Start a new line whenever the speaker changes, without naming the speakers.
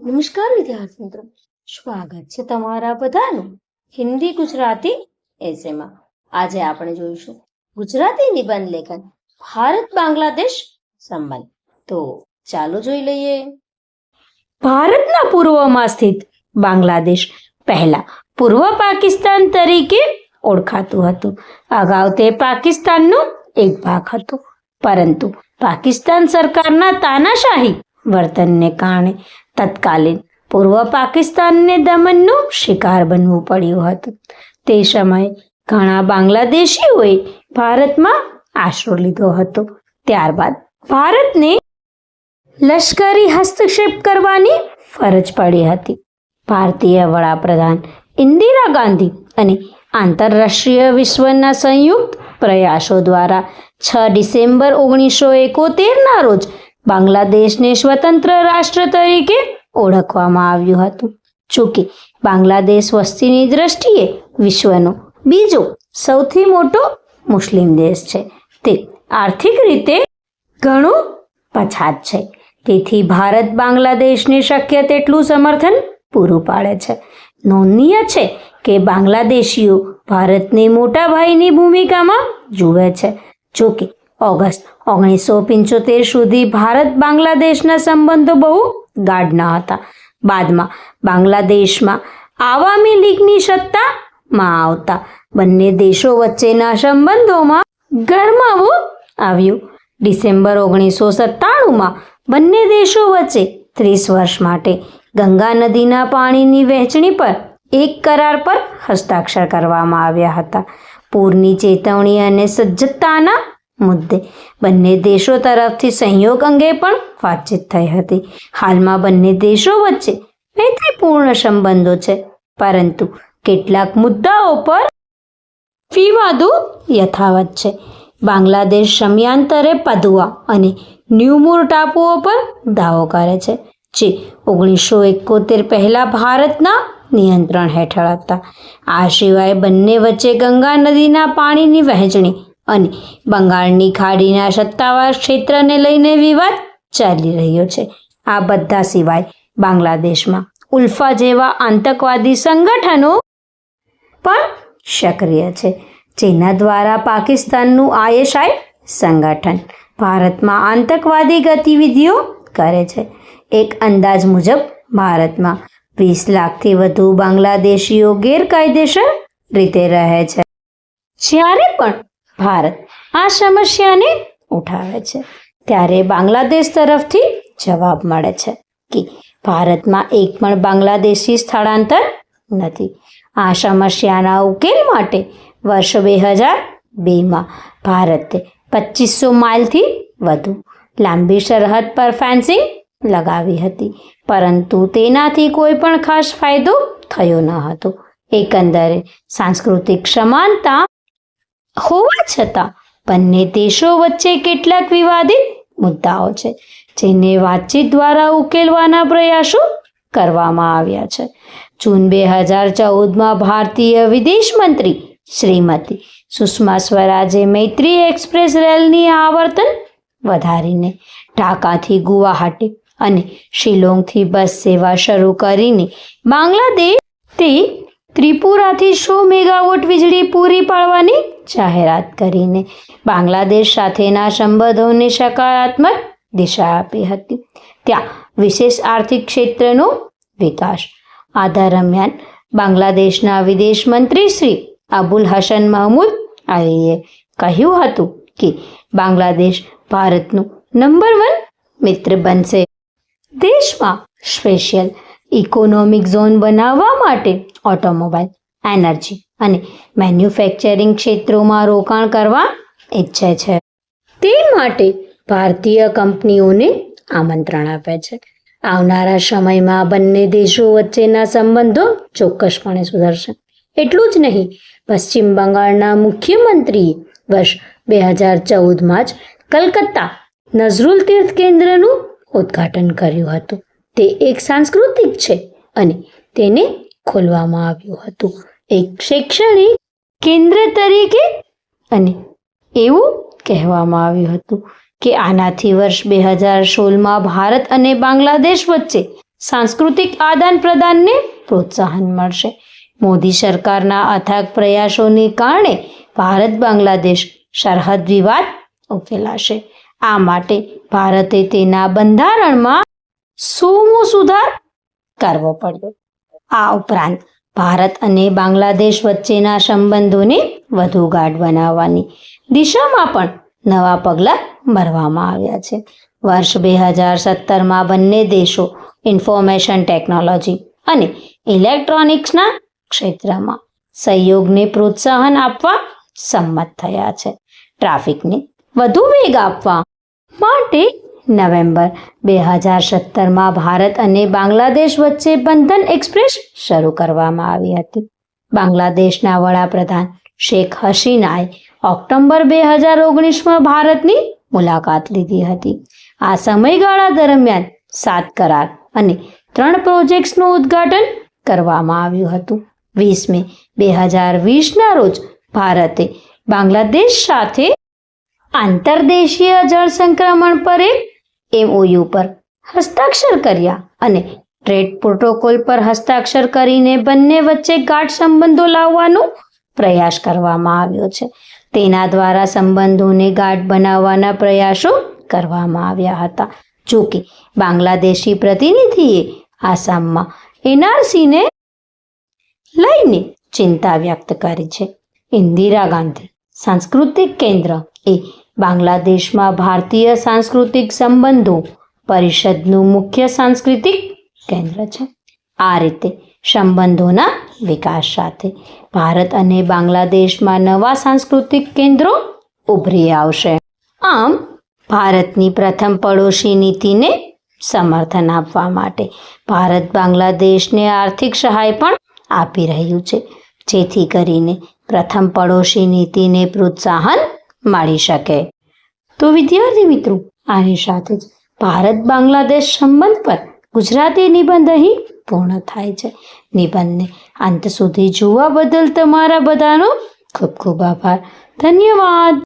નમસ્કાર વિદ્યાર્થી મિત્રો. સ્વાગત છે તમારા બધાનું હિન્દી ગુજરાતી એસેમાં આજે આપણે જોઈશું ગુજરાતી નિબંધ લેખન ભારત બાંગ્લાદેશ સંબંધ. તો ચાલો જોઈ લઈએ. ભારતના પૂર્વમાં સ્થિત બાંગ્લાદેશ પહેલા પૂર્વ પાકિસ્તાન તરીકે ઓળખાતું હતું. અગાઉ તે પાકિસ્તાનનો એક ભાગ હતો. પરંતુ પાકિસ્તાન સરકારના તાનાશાહી વર્તનને કારણે તત્કાલીન પૂર્વ પાકિસ્તાનને દમનનો શિકાર બનવું પડ્યું હતું. તે સમયે ઘણા બાંગ્લાદેશીઓએ ભારતમાં આશરો લીધો હતો. ત્યારબાદ ભારતને લશ્કરી હસ્તક્ષેપ કરવાની ફરજ પડી હતી. ભારતીય વડાપ્રધાન ઇન્દિરા ગાંધી અને આંતરરાષ્ટ્રીય વિશ્વના સંયુક્ત પ્રયાસો દ્વારા છ ડિસેમ્બર ઓગણીસો એકોતેરના રોજ બાંગ્લાદેશને સ્વતંત્ર રાષ્ટ્ર તરીકે ઓળખવામાં આવ્યું હતું. જોકે, બાંગ્લાદેશ વસ્તીની દ્રષ્ટિએ વિશ્વનો બીજો સૌથી મોટો મુસ્લિમ દેશ છે. તે આર્થિક રીતે ઘણું પછાત છે. તેથી ભારત બાંગ્લાદેશને શક્ય તેટલું સમર્થન પૂરું પાડે છે. નોંધનીય છે કે બાંગ્લાદેશીઓ ભારતને મોટા ભાઈની ભૂમિકામાં જુએ છે. જોકે ઓગસ્ટ ઓગણીસો પંચોતેર સુધી ભારત બાંગ્લાદેશના સંબંધો બહુ ગાઢ ન હતા. બાદમાં બાંગ્લાદેશમાં આવામી લીગની સત્તામાં આવતા બંને દેશો વચ્ચેના સંબંધોમાં ગરમાવો આવ્યું. ડિસેમ્બર ઓગણીસો સત્તાણુંમાં બંને દેશો વચ્ચે ત્રીસ વર્ષ માટે ગંગા નદીના પાણીની વહેંચણી પર એક કરાર પર હસ્તાક્ષર કરવામાં આવ્યા હતા. પૂરની ચેતવણી અને સજ્જતાના મુદ્દે. બંને દેશો તરફથી સહયોગ અંગે પણ વાતચીત થઈ હતી. હાલમાં બંને દેશો વચ્ચે મૈત્રીપૂર્ણ સંબંધો છે, પરંતુ કેટલાક મુદ્દાઓ પર વિવાદો યથાવત છે. બાંગ્લાદેશ સમયાંતરે પદુઆ અને ન્યૂમૂર ટાપુઓ પર દાવો કરે છે, જે ઓગણીસો એકોતેર પહેલાં ભારતના નિયંત્રણ હેઠળ હતા. આ સિવાય બંને વચ્ચે ગંગા નદીના પાણીની વહેંચણી અને બંગાળની ખાડીના સત્તાવાર ક્ષેત્રને લઈને વિવાદ ચાલી રહ્યો છે. આ બધા સિવાય બાંગ્લાદેશમાં ઉલ્ફા જેવા આતંકવાદી સંગઠનો પણ સક્રિય છે, જેના દ્વારા પાકિસ્તાનનું આઈએસઆઈ સંગઠન ભારતમાં આતંકવાદી ગતિવિધિઓ કરે છે. એક અંદાજ મુજબ, ભારતમાં વીસ લાખથી વધુ બાંગ્લાદેશીઓ ગેરકાયદેસર રીતે રહે છે. જ્યારે પણ ભારત આ સમસ્યાને ઉઠાવે છે. ત્યારે બાંગ્લાદેશ તરફથી જવાબ મળે છે કે ભારતમાં એક પણ બાંગ્લાદેશી સ્થળાંતર નથી. આ સમસ્યાના ઉકેલ માટે વર્ષ બે હજાર બેમાં ભારતે પચીસો માઇલથી વધુ લાંબી સરહદ પર ફેન્સિંગ લગાવી હતી. પરંતુ તેનાથી કોઈ પણ ખાસ ફાયદો થયો ન હતો. એકંદરે સાંસ્કૃતિક સમાનતા હોવા છતાં બંને દેશો વચ્ચે કેટલાક વિવાદિત મુદ્દાઓ છે, જેને વાતચીત દ્વારા ઉકેલવાના પ્રયાસો કરવામાં આવ્યા છે. જૂન બે હજાર ચૌદમાં ભારતીય વિદેશ મંત્રી શ્રીમતી સુષ્મા સ્વરાજે મૈત્રી એક્સપ્રેસ રેલની આવર્તન વધારીને ઢાકાથી ગુવાહાટી અને શિલોંગથી બસ સેવા શરૂ કરીને બાંગ્લાદેશ તે ત્રિપુરાથી સો મેગાવોટ વીજળી પૂરી પાડવાની જાહેરાત કરીને બાંગ્લાદેશ સાથેના સંબંધોને સકારાત્મક દિશા આપી હતી. ત્યાં વિશેષ આર્થિક ક્ષેત્રનો વિકાસ. આ દરમિયાન બાંગ્લાદેશના વિદેશ મંત્રી શ્રી અબુલ હસન મહમૂદ આલીએ કહ્યું હતું કે બાંગ્લાદેશ ભારતનું નંબર વન મિત્ર બનશે. દેશમાં સ્પેશિયલ ઇકોનોમિક ઝોન બનાવવા માટે ઓટોમોબાઈલ, એનર્જી અને મેન્યુફેક્ચરિંગ ક્ષેત્રોમાં રોકાણ કરવા ઈચ્છે છે. તે માટે ભારતીય કંપનીઓને આમંત્રણ આપે છે. આવનારા સમયમાં બંને દેશો વચ્ચેના સંબંધો ચોક્કસપણે સુધરશે. એટલું જ નહીં, પશ્ચિમ બંગાળના મુખ્યમંત્રીએ વર્ષ બે હજાર ચૌદમાં જ કલકત્તા નઝરુલ તીર્થ કેન્દ્રનું ઉદ્ઘાટન કર્યું હતું. તે એક સાંસ્કૃતિક છે અને તેને ખોલવામાં આવ્યું હતું. એક શૈક્ષણિક કેન્દ્ર તરીકે અને એવું કહેવામાં આવ્યું હતું કે આનાથી વર્ષ બે હજાર સોળમાં ભારત અને બાંગ્લાદેશ વચ્ચે સાંસ્કૃતિક આદાન પ્રદાનને પ્રોત્સાહન મળશે. મોદી સરકારના અથાગ પ્રયાસોને કારણે ભારત બાંગ્લાદેશ સરહદ વિવાદ ઉકેલાશે. આ માટે ભારતે તેના બંધારણમાં સોમો સુધાર કરવો પડ્યો. આ ઉપરાંત ભારત અને બાંગ્લાદેશ વચ્ચેના સંબંધોને વધુ ગાઢ બનાવવાની દિશામાં પણ નવા પગલાં ભરવામાં આવ્યા છે. વર્ષ બે હજાર સત્તરમાં બંને દેશો ઇન્ફોર્મેશન ટેકનોલોજી અને ઇલેક્ટ્રોનિક્સના ક્ષેત્રમાં સહયોગને પ્રોત્સાહન આપવા સંમત થયા છે. ટ્રાફિકને વધુ વેગ આપવા માટે નવેમ્બર બે હજાર સત્તરમાં ભારત અને બાંગ્લાદેશ વચ્ચે બંધન એક્સપ્રેસ શરૂ કરવામાં આવી હતી. બાંગ્લાદેશના વડાપ્રધાન શેખ હસીનાએ ઓક્ટોબર બે હજાર ઓગણીસમાં ભારતની મુલાકાત લીધી હતી. આ સમયગાળા દરમિયાન સાત કરાર અને ત્રણ પ્રોજેક્ટ્સનું ઉદ્ઘાટન કરવામાં આવ્યું હતું. વીસ મે બે હજાર વીસના રોજ ભારતે બાંગ્લાદેશ સાથે આંતરદેશીય જળ સંક્રમણ પર એક એમઓયુ પર હસ્તાક્ષર કર્યા અને ટ્રેડ પ્રોટોકોલ પર હસ્તાક્ષર કરીને બંને વચ્ચે ગાઢ સંબંધો લાવવાનો પ્રયાસ કરવામાં આવ્યો છે. તેના દ્વારા સંબંધોને ગાઢ બનાવવાના પ્રયાસો કરવામાં આવ્યા હતા. જો કે બાંગ્લાદેશી પ્રતિનિધિએ આસામમાં એનઆરસીને લઈને ચિંતા વ્યક્ત કરી છે. ઇન્દિરા ગાંધી, સાંસ્કૃતિક કેન્દ્ર એ બાંગ્લાદેશમાં ભારતીય સાંસ્કૃતિક સંબંધો પરિષદનું મુખ્ય સાંસ્કૃતિક કેન્દ્ર છે. આ રીતે સંબંધોના વિકાસ સાથે ભારત અને બાંગ્લાદેશમાં નવા સાંસ્કૃતિક કેન્દ્રો ઉભરી આવશે. આમ, ભારતની પ્રથમ પડોશી નીતિને સમર્થન આપવા માટે ભારત બાંગ્લાદેશને આર્થિક સહાય પણ આપી રહ્યું છે. જેથી કરીને પ્રથમ પડોશી નીતિને પ્રોત્સાહન મળી શકે. તો વિદ્યાર્થી મિત્રો, આની સાથે જ ભારત બાંગ્લાદેશ સંબંધ પર ગુજરાતી નિબંધ અહીં પૂર્ણ થાય છે. નિબંધને અંત સુધી જોવા બદલ તમારા બધાનો ખૂબ ખૂબ આભાર. ધન્યવાદ.